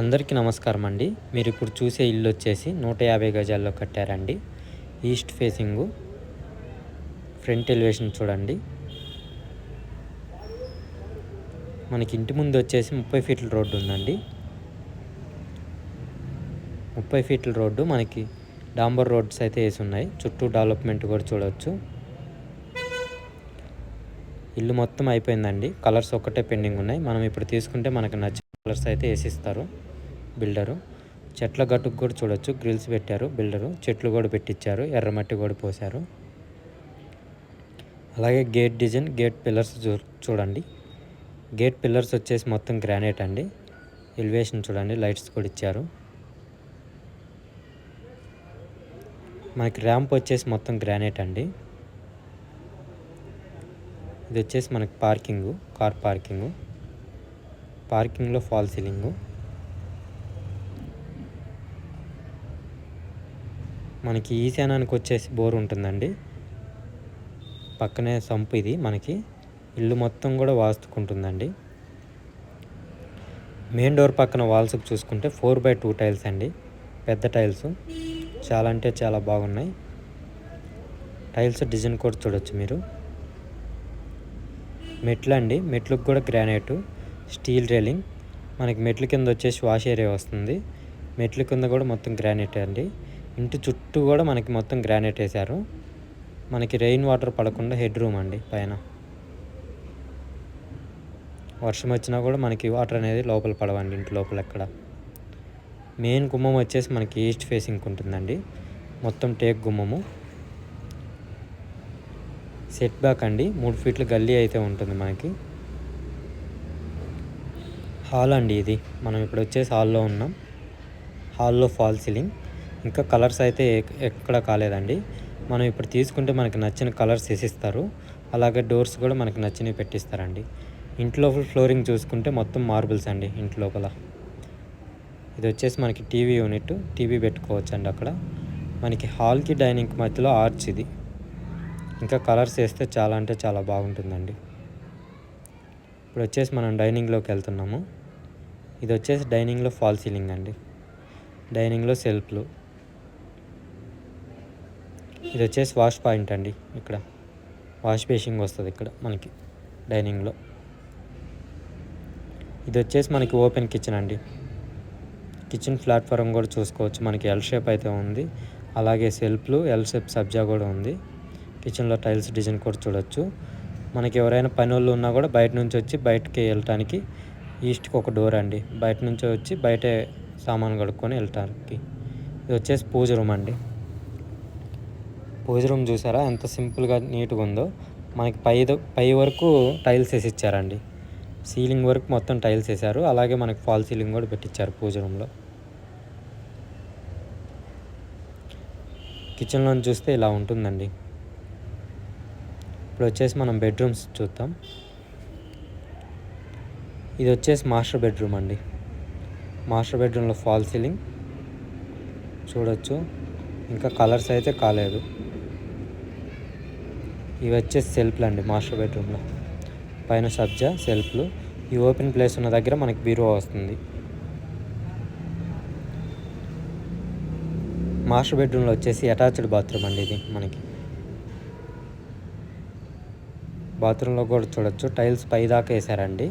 అందరికీ నమస్కారం అండి. మీరు ఇప్పుడు చూసే ఇల్లు వచ్చేసి నూట యాభై గజాల్లో కట్టారండి. ఈస్ట్ ఫేసింగు ఫ్రంట్ ఎలివేషన్ చూడండి. మనకి ఇంటి ముందు వచ్చేసి ముప్పై ఫీట్ల రోడ్డు ఉందండి. ముప్పై ఫీట్ల రోడ్డు మనకి డాంబర్ రోడ్స్ అయితే వేసి ఉన్నాయి. చుట్టూ డెవలప్మెంట్ కూడా చూడవచ్చు ఇల్లు మొత్తం అయిపోయిందండి. కలర్స్ ఒక్కటే పెండింగ్ ఉన్నాయి. మనం ఇప్పుడు తీసుకుంటే మనకు నచ్చ కలర్స్ అయితే వేసిస్తారు. బిల్డరు చెట్ల గట్టుకు కూడా చూడొచ్చు. గ్రిల్స్ పెట్టారు బిల్డరు. చెట్లు కూడా పెట్టించారు ఎర్రమట్టి కూడా పోశారు. అలాగే గేట్ డిజైన్ గేట్ పిల్లర్స్ చూ చూడండి. గేట్ పిల్లర్స్ వచ్చేసి మొత్తం గ్రానైట్ అండి. ఎలివేషన్ చూడండి. లైట్స్ కూడా ఇచ్చారు. మనకి ర్యాంప్ వచ్చేసి మొత్తం గ్రానైట్ అండి. ఇది వచ్చేసి మనకి పార్కింగు కార్ పార్కింగు. పార్కింగ్లో ఫాల్ సీలింగు. మనకి ఈశానానికి వచ్చేసి బోర్ ఉంటుందండి. పక్కనే సంపు ఇది మనకి. ఇల్లు మొత్తం కూడా వాస్తుకుంటుందండి. మెయిన్ డోర్ పక్కన వాల్స్కి చూసుకుంటే ఫోర్ బై టూ టైల్స్ అండి. పెద్ద టైల్స్. చాలా అంటే చాలా బాగున్నాయి. టైల్స్ డిజైన్ కూడా చూడొచ్చు మీరు. మెట్లు అండి మెట్లకు కూడా గ్రానైట్. స్టీల్ రైలింగ్ మనకి మెట్ల కింద వచ్చేసి వాష్ ఏరియా వస్తుంది. మెట్ల కింద కూడా మొత్తం గ్రానైట్ అండి. ఇంటి చుట్టూ కూడా మనకి మొత్తం గ్రానైట్ వేశారు. మనకి రెయిన్ వాటర్ పడకుండా హెడ్ రూమ్ అండి పైన. వర్షం వచ్చినా కూడా మనకి వాటర్ అనేది లోపల పడవండి ఇంటి లోపల ఎక్కడ. మెయిన్ గుమ్మం వచ్చేసి మనకి ఈస్ట్ ఫేసింగ్ ఉంటుందండి. మొత్తం టేక్ గుమ్మము. సెట్ బ్యాక్ అండి. మూడు ఫీట్ల గల్లీ అయితే ఉంటుంది మనకి. హాల్ అండి ఇది. మనం ఇప్పుడు వచ్చేసి హాల్లో ఉన్నాం. హాల్లో ఫాల్ సీలింగ్. ఇంకా కలర్స్ అయితే ఎక్- ఎక్కడ కాలేదండి. మనం ఇప్పుడు తీసుకుంటే మనకి నచ్చిన కలర్స్ వేసిస్తారు. అలాగే డోర్స్ కూడా మనకి నచ్చినవి పెట్టిస్తారండి. ఇంట్లో ఫ్లోరింగ్ చూసుకుంటే మొత్తం మార్బుల్స్ అండి ఇంటి లోపల. ఇది వచ్చేసి మనకి టీవీ యూనిట్. టీవీ పెట్టుకోవచ్చు అండి అక్కడ. మనకి హాల్కి డైనింగ్ మధ్యలో ఆర్చ్ ఇది. ఇంకా కలర్స్ వేస్తే చాలా అంటే చాలా బాగుంటుందండి. ఇప్పుడు వచ్చేసి మనం డైనింగ్లోకి వెళ్తున్నాము. ఇది వచ్చేసి డైనింగ్లో ఫాల్ సీలింగ్ అండి. డైనింగ్లో సెల్ఫ్లు. ఇది వచ్చేసి వాష్ పాయింట్ అండి ఇక్కడ. వాష్ బేసింగ్ వస్తుంది ఇక్కడ మనకి డైనింగ్లో. ఇది వచ్చేసి మనకి ఓపెన్ కిచెన్ అండి. కిచెన్ ప్లాట్ఫారం కూడా చూసుకోవచ్చు. మనకి ఎల్ షేప్ అయితే ఉంది. అలాగే సెల్ఫ్లు ఎల్ షేప్ సబ్జా కూడా ఉంది. కిచెన్లో టైల్స్ డిజైన్ కూడా చూడొచ్చు. మనకి ఎవరైనా పని వాళ్ళు ఉన్నా కూడా బయట నుంచి వచ్చి బయటకి వెళ్ళటానికి ఈస్ట్కి ఒక డోర్ అండి. బయట నుంచి వచ్చి బయటే సామాను కడుక్కొని వెళ్ళటానికి ఇది వచ్చేసి పూజ రూమ్ అండి. పూజ రూమ్ చూసారా? ఎంత సింపుల్గా నీట్గా ఉందో. మనకి పై పై వరకు టైల్స్ వేసి ఇచ్చారండి సీలింగ్ వరకు మొత్తం టైల్స్ వేశారు అలాగే మనకి ఫాల్ సీలింగ్ కూడా పెట్టించారు పూజ రూమ్లో కిచెన్లో చూస్తే ఇలా ఉంటుందండి. ఇప్పుడు వచ్చేసి మనం బెడ్రూమ్స్ చూద్దాం. ఇది వచ్చేసి మాస్టర్ బెడ్రూమ్ అండి. మాస్టర్ బెడ్రూమ్లో ఫాల్ సీలింగ్. చూడొచ్చు. ఇంకా కలర్స్ అయితే కాలేదు. ఇవి వచ్చేసి సెల్ఫ్లు అండి మాస్టర్ బెడ్రూమ్లో పైన సబ్జా సెల్ఫ్లు ఈ ఓపెన్ ప్లేస్ ఉన్న దగ్గర మనకి బీరో వస్తుంది. మాస్టర్ బెడ్రూమ్లో వచ్చేసి అటాచ్డ్ బాత్రూమ్ అండి ఇది మనకి. బాత్రూంలో కూడా చూడొచ్చు. టైల్స్ పై దాకా వేసారండి.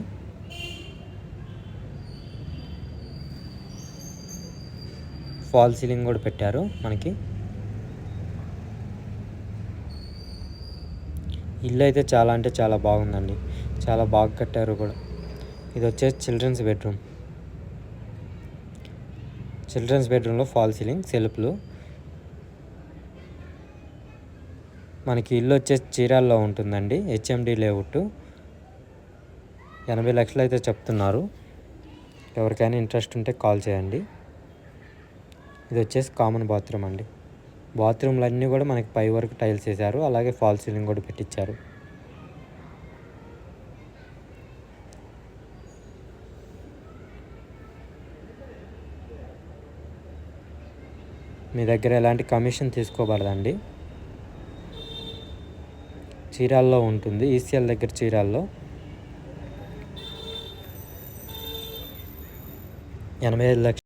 ఫాల్ సీలింగ్ కూడా పెట్టారు మనకి. ఇల్లు అయితే చాలా అంటే చాలా బాగుందండి. చాలా బాగా కట్టారు కూడా. ఇది వచ్చేసి చిల్డ్రన్స్ బెడ్రూమ్. చిల్డ్రన్స్ బెడ్రూమ్లో ఫాల్ సీలింగ్ సెల్ఫ్లు. మనకి ఇల్లు వచ్చేసి చీరాల్లో ఉంటుందండి హెచ్ఎండి లేఅవుట్. ఎనభై లక్షలు అయితే చెప్తున్నారు. ఎవరికైనా ఇంట్రెస్ట్ ఉంటే కాల్ చేయండి. ఇది వచ్చేసి కామన్ బాత్రూమ్ అండి. బాత్రూమ్లు అన్నీ కూడా మనకి పై వరకు టైల్స్ వేశారు. అలాగే ఫాల్ సీలింగ్ కూడా పెట్టించారు మీ దగ్గర ఎలాంటి కమిషన్ తీసుకోబడదండి. చీరాల్లో ఉంటుంది. ఈసీఎల్ దగ్గర చీరాల్లో ఎనభై ఐదు లక్షలు